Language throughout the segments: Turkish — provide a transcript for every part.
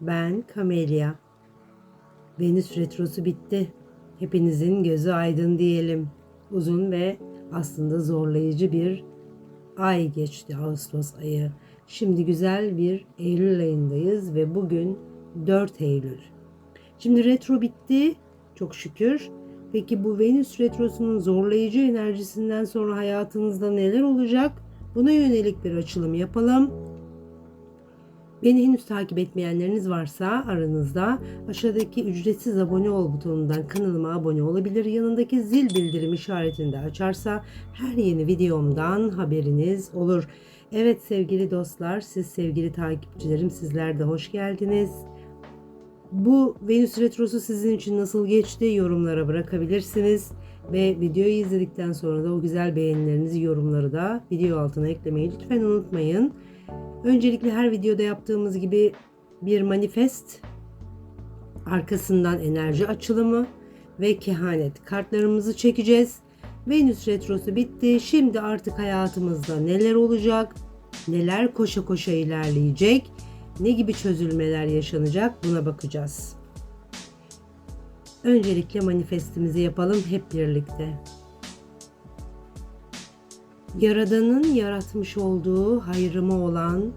Ben Kamelia. Venüs retrosu bitti. Hepinizin gözü aydın diyelim. Uzun ve aslında zorlayıcı bir ay geçti Ağustos ayı. Şimdi güzel bir Eylül ayındayız ve bugün 4 Eylül. Şimdi retro bitti çok şükür. Peki bu Venüs retrosunun zorlayıcı enerjisinden sonra hayatınızda neler olacak? Buna yönelik bir açılım yapalım. Beni henüz takip etmeyenleriniz varsa aranızda aşağıdaki ücretsiz abone ol butonundan kanalıma abone olabilir. Yanındaki zil bildirim işaretini de açarsa her yeni videomdan haberiniz olur. Evet sevgili dostlar, siz sevgili takipçilerim sizler de hoş geldiniz. Bu Venüs Retrosu sizin için nasıl geçti yorumlara bırakabilirsiniz. Ve videoyu izledikten sonra da o güzel beğenilerinizi yorumları da video altına eklemeyi lütfen unutmayın. Öncelikle her videoda yaptığımız gibi bir manifest, arkasından enerji açılımı ve kehanet kartlarımızı çekeceğiz. Venüs retrosu bitti. Şimdi artık hayatımızda neler olacak? Neler koşa koşa ilerleyecek? Ne gibi çözülmeler yaşanacak? Buna bakacağız. Öncelikle manifestimizi yapalım hep birlikte. Yaradan'ın yaratmış olduğu hayrıma olan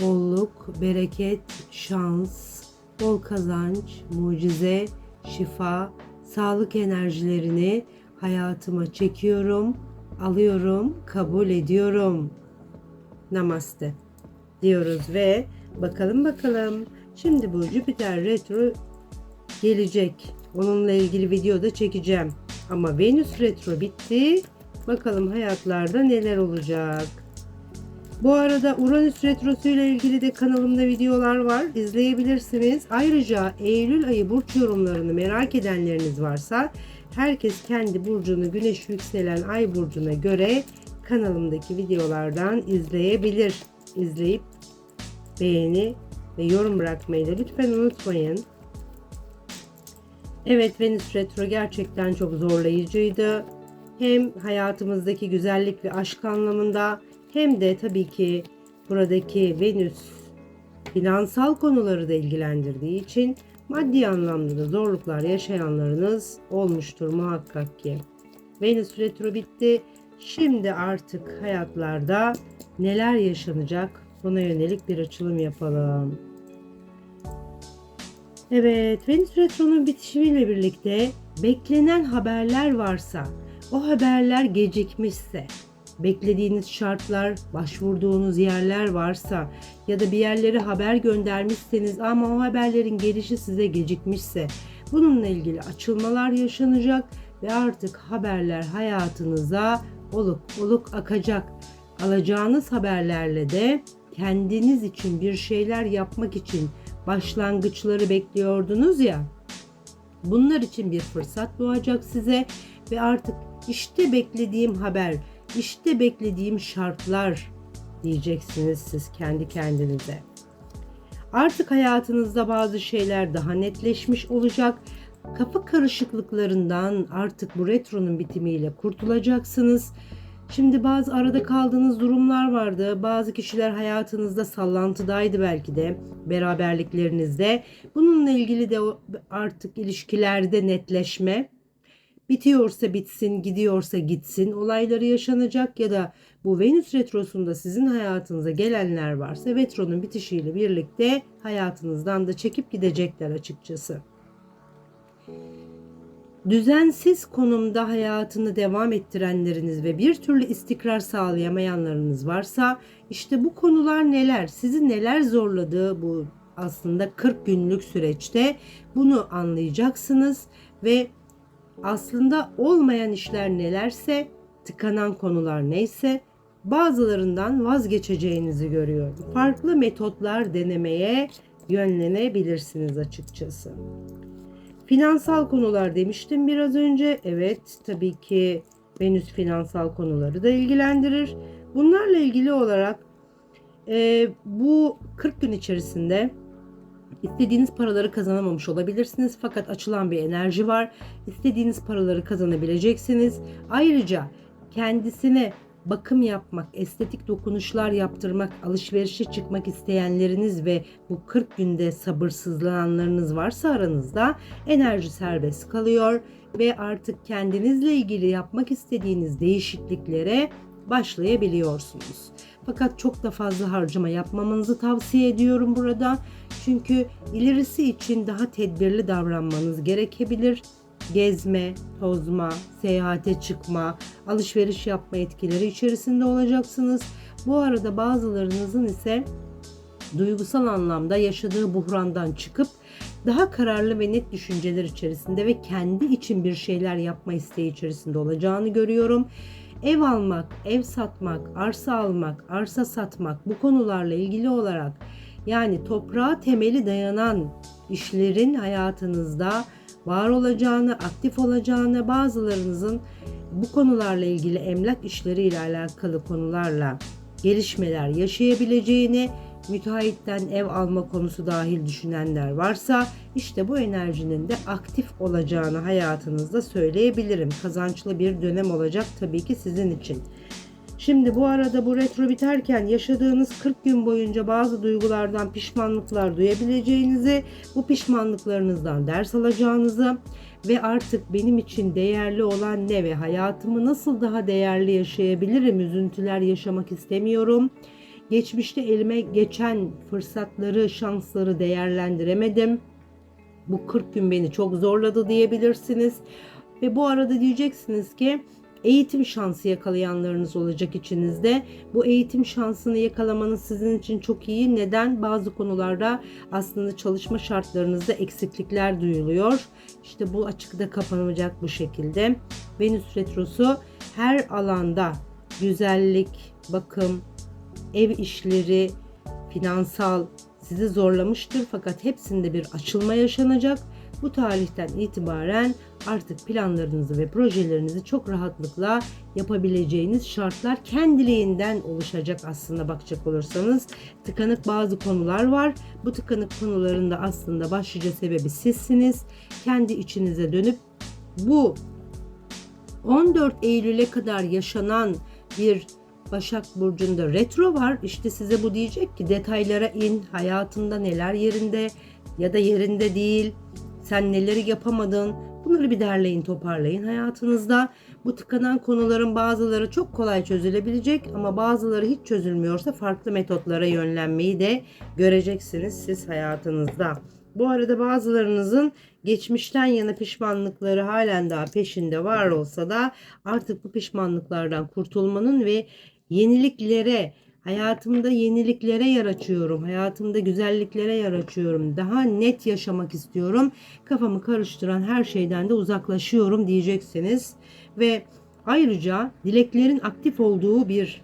bolluk, bereket, şans, bol kazanç, mucize, şifa, sağlık enerjilerini hayatıma çekiyorum, alıyorum, kabul ediyorum. Namaste diyoruz ve bakalım bakalım. Şimdi bu Jüpiter retro gelecek. Onunla ilgili video da çekeceğim. Ama Venüs retro bitti. Bakalım hayatlarda neler olacak. Bu arada Uranüs retrosu ile ilgili de kanalımda videolar var. İzleyebilirsiniz. Ayrıca Eylül ayı burç yorumlarını merak edenleriniz varsa herkes kendi burcunu güneş yükselen ay burcuna göre kanalımdaki videolardan izleyebilir. İzleyip beğeni ve yorum bırakmayı da lütfen unutmayın. Evet Venüs retro gerçekten çok zorlayıcıydı. Hem hayatımızdaki güzellik ve aşk anlamında hem de tabii ki buradaki Venüs finansal konuları da ilgilendirdiği için maddi anlamda da zorluklar yaşayanlarınız olmuştur muhakkak ki. Venüs retro bitti. Şimdi artık hayatlarda neler yaşanacak buna yönelik bir açılım yapalım. Evet, Venüs Retro'nun bitişiyle birlikte beklenen haberler varsa, o haberler gecikmişse, beklediğiniz şartlar, başvurduğunuz yerler varsa ya da bir yerlere haber göndermişseniz ama o haberlerin gelişi size gecikmişse bununla ilgili açılmalar yaşanacak ve artık haberler hayatınıza oluk oluk akacak. Alacağınız haberlerle de kendiniz için bir şeyler yapmak için başlangıçları bekliyordunuz ya. Bunlar için bir fırsat doğacak size ve artık işte beklediğim haber, işte beklediğim şartlar diyeceksiniz siz kendi kendinize. Artık hayatınızda bazı şeyler daha netleşmiş olacak. Kafa karışıklıklarından artık bu retronun bitimiyle kurtulacaksınız. Şimdi bazı arada kaldığınız durumlar vardı. Bazı kişiler hayatınızda sallantıdaydı belki de beraberliklerinizde. Bununla ilgili de artık ilişkilerde netleşme bitiyorsa bitsin, gidiyorsa gitsin olayları yaşanacak ya da bu Venüs retrosunda sizin hayatınıza gelenler varsa retronun bitişiyle birlikte hayatınızdan da çekip gidecekler açıkçası düzensiz konumda hayatını devam ettirenleriniz ve bir türlü istikrar sağlayamayanlarınız varsa işte bu konular neler? Sizi neler zorladığı bu aslında 40 günlük süreçte bunu anlayacaksınız ve aslında olmayan işler nelerse, tıkanan konular neyse bazılarından vazgeçeceğinizi görüyorum. Farklı metotlar denemeye yönlenebilirsiniz açıkçası. Finansal konular demiştim biraz önce. Evet tabii ki Venüs finansal konuları da ilgilendirir. Bunlarla ilgili olarak e, bu 40 gün içerisinde istediğiniz paraları kazanamamış olabilirsiniz. Fakat açılan bir enerji var. İstediğiniz paraları kazanabileceksiniz. Ayrıca kendisine bakım yapmak, estetik dokunuşlar yaptırmak, alışverişe çıkmak isteyenleriniz ve bu 40 günde sabırsızlananlarınız varsa aranızda enerji serbest kalıyor ve artık kendinizle ilgili yapmak istediğiniz değişikliklere başlayabiliyorsunuz. Fakat çok da fazla harcama yapmamanızı tavsiye ediyorum burada. Çünkü ilerisi için daha tedbirli davranmanız gerekebilir. Gezme, tozma, seyahate çıkma, alışveriş yapma etkileri içerisinde olacaksınız. Bu arada bazılarınızın ise duygusal anlamda yaşadığı buhrandan çıkıp daha kararlı ve net düşünceler içerisinde ve kendi için bir şeyler yapma isteği içerisinde olacağını görüyorum. Ev almak, ev satmak, arsa almak, arsa satmak bu konularla ilgili olarak yani toprağa temeli dayanan işlerin hayatınızda var olacağını, aktif olacağını, bazılarınızın bu konularla ilgili emlak işleriyle alakalı konularla gelişmeler yaşayabileceğini, müteahhitten ev alma konusu dahil düşünenler varsa işte bu enerjinin de aktif olacağını hayatınızda söyleyebilirim. Kazançlı bir dönem olacak tabii ki sizin için. Şimdi bu arada bu retro biterken yaşadığınız 40 gün boyunca bazı duygulardan pişmanlıklar duyabileceğinizi, bu pişmanlıklarınızdan ders alacağınızı ve artık benim için değerli olan ne ve hayatımı nasıl daha değerli yaşayabilirim, üzüntüler yaşamak istemiyorum. Geçmişte elime geçen fırsatları, şansları değerlendiremedim. Bu 40 gün beni çok zorladı diyebilirsiniz. Ve bu arada diyeceksiniz ki eğitim şansı yakalayanlarınız olacak içinizde. Bu eğitim şansını yakalamanız sizin için çok iyi. Neden? Bazı konularda aslında çalışma şartlarınızda eksiklikler duyuluyor. İşte bu açıkta kapanacak bu şekilde. Venüs retrosu her alanda güzellik, bakım, ev işleri, finansal sizi zorlamıştır fakat hepsinde bir açılma yaşanacak. Bu tarihten itibaren artık planlarınızı ve projelerinizi çok rahatlıkla yapabileceğiniz şartlar kendiliğinden oluşacak aslında bakacak olursanız. Tıkanık bazı konular var. Bu tıkanık konuların da aslında başlıca sebebi sizsiniz. Kendi içinize dönüp bu 14 Eylül'e kadar yaşanan bir Başak Burcu'nda retro var. İşte size bu diyecek ki detaylara in. Hayatında neler yerinde ya da yerinde değil. Sen neleri yapamadın. Bunları bir derleyin toparlayın hayatınızda. Bu tıkanan konuların bazıları çok kolay çözülebilecek ama bazıları hiç çözülmüyorsa farklı metotlara yönlenmeyi de göreceksiniz siz hayatınızda. Bu arada bazılarınızın geçmişten yana pişmanlıkları halen daha peşinde var olsa da artık bu pişmanlıklardan kurtulmanın ve yeniliklere, hayatımda yeniliklere yer açıyorum. Hayatımda güzelliklere yer açıyorum. Daha net yaşamak istiyorum. Kafamı karıştıran her şeyden de uzaklaşıyorum diyeceksiniz. Ve ayrıca dileklerin aktif olduğu bir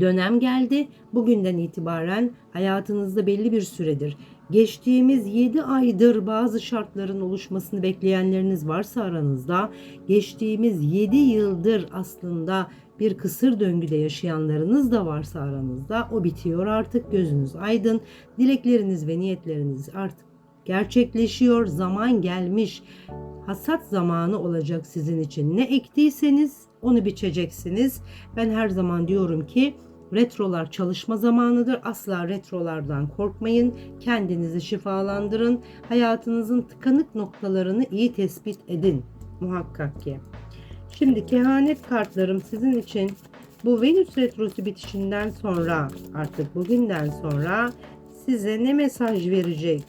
dönem geldi. Bugünden itibaren hayatınızda belli bir süredir geçtiğimiz 7 aydır bazı şartların oluşmasını bekleyenleriniz varsa aranızda geçtiğimiz 7 yıldır aslında bir kısır döngüde yaşayanlarınız da varsa aranızda o bitiyor artık gözünüz aydın. Dilekleriniz ve niyetleriniz artık gerçekleşiyor. Zaman gelmiş. Hasat zamanı olacak sizin için. Ne ektiyseniz onu biçeceksiniz. Ben her zaman diyorum ki Retrolar çalışma zamanıdır. Asla retrolardan korkmayın. Kendinizi şifalandırın. Hayatınızın tıkanık noktalarını iyi tespit edin. Muhakkak ki. Şimdi kehanet kartlarım sizin için bu Venüs retrosu bitişinden sonra artık bugünden sonra size ne mesaj verecek?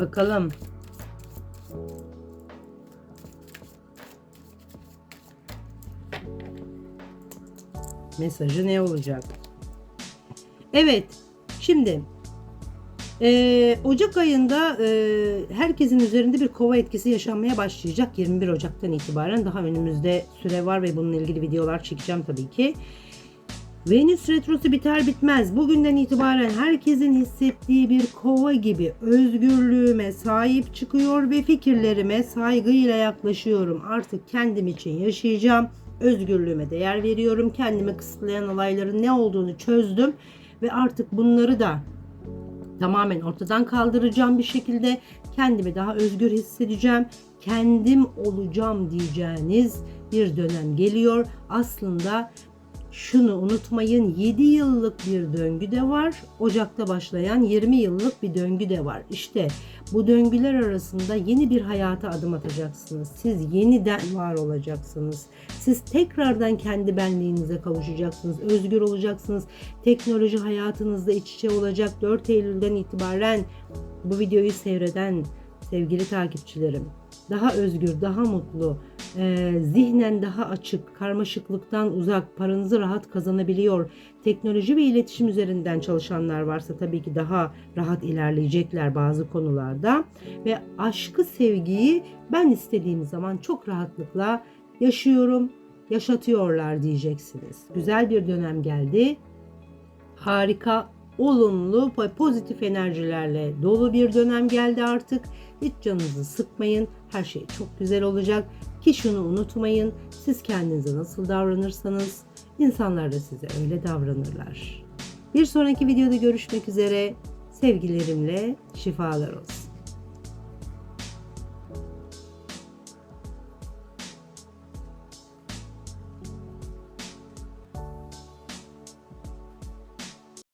Bakalım. Mesajı ne olacak? Evet. Şimdi ee, Ocak ayında e, herkesin üzerinde bir kova etkisi yaşanmaya başlayacak 21 Ocak'tan itibaren. Daha önümüzde süre var ve bununla ilgili videolar çekeceğim tabii ki. Venüs retrosu biter bitmez. Bugünden itibaren herkesin hissettiği bir kova gibi özgürlüğüme sahip çıkıyor ve fikirlerime saygıyla yaklaşıyorum. Artık kendim için yaşayacağım. Özgürlüğüme değer veriyorum. Kendimi kısıtlayan olayların ne olduğunu çözdüm ve artık bunları da tamamen ortadan kaldıracağım bir şekilde kendimi daha özgür hissedeceğim. Kendim olacağım diyeceğiniz bir dönem geliyor. Aslında şunu unutmayın 7 yıllık bir döngü de var. Ocak'ta başlayan 20 yıllık bir döngü de var. İşte bu döngüler arasında yeni bir hayata adım atacaksınız. Siz yeniden var olacaksınız. Siz tekrardan kendi benliğinize kavuşacaksınız. Özgür olacaksınız. Teknoloji hayatınızda iç içe olacak. 4 Eylül'den itibaren bu videoyu seyreden sevgili takipçilerim daha özgür, daha mutlu, e, zihnen daha açık, karmaşıklıktan uzak, paranızı rahat kazanabiliyor. Teknoloji ve iletişim üzerinden çalışanlar varsa tabii ki daha rahat ilerleyecekler bazı konularda. Ve aşkı, sevgiyi ben istediğim zaman çok rahatlıkla yaşıyorum, yaşatıyorlar diyeceksiniz. Güzel bir dönem geldi. Harika, olumlu pozitif enerjilerle dolu bir dönem geldi artık. Hiç canınızı sıkmayın. Her şey çok güzel olacak. Ki şunu unutmayın. Siz kendinize nasıl davranırsanız insanlar da size öyle davranırlar. Bir sonraki videoda görüşmek üzere. Sevgilerimle şifalar olsun.